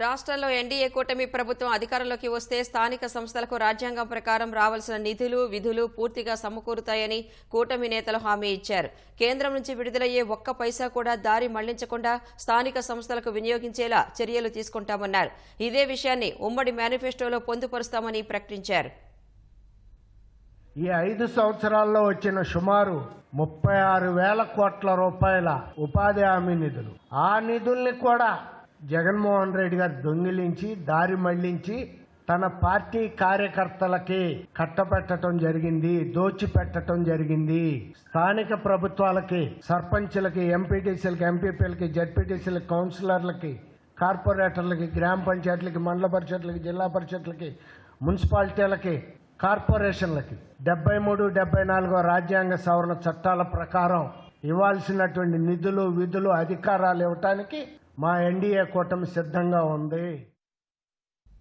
రాష్ట్రంలో ఎన్డీఏ కూటమి ప్రభుత్వం అధికారంలోకి వస్తే స్థానిక సంస్థలకు రాజ్యాంగం ప్రకారం రావాల్సిన నిధులు విధులు పూర్తిగా సమకూరుతాయని కూటమి నేతలు హామీ ఇచ్చారు. కేంద్రం నుంచి విడుదలయ్యే ఒక్క పైసా కూడా దారి మళ్ళించకుండా స్థానిక సంస్థలకు వినియోగించేలా చర్యలు తీసుకుంటామన్నారు. ఇదే విషయాన్ని ఉమ్మడి మేనిఫెస్టోలో పొందుపరుస్తామని ప్రకటించారు. ఈ ఐదు సంవత్సరాల్లో వచ్చిన సుమారు ముప్పై ఆరు వేల కోట్ల రూపాయల ఉపాధి హామీ నిధులు. ఆ నిధుల్ని కూడా జగన్మోహన్ రెడ్డి గారు దొంగిలించి దారి మళ్ళించి తన పార్టీ కార్యకర్తలకి కట్టబెట్టడం జరిగింది దోచిపెట్టడం జరిగింది. స్థానిక ప్రభుత్వాలకి సర్పంచ్లకి ఎంపీటీసీలకి ఎంపీపీలకి జడ్పీటీసీలకి కౌన్సిలర్లకి కార్పొరేటర్లకి గ్రామ పంచాయతీలకి మండల పరిషత్లకి జిల్లా పరిషత్లకి మున్సిపాలిటీలకి కార్పొరేషన్లకి. డెబ్బై మూడు డెబ్బై నాలుగో రాజ్యాంగ సవరణ చట్టాల ప్రకారం ఇవ్వాల్సినటువంటి నిధులు విధులు అధికారాలు ఇవ్వటానికి మా ఎన్డీఏ కూటమి సిద్ధంగా ఉంది.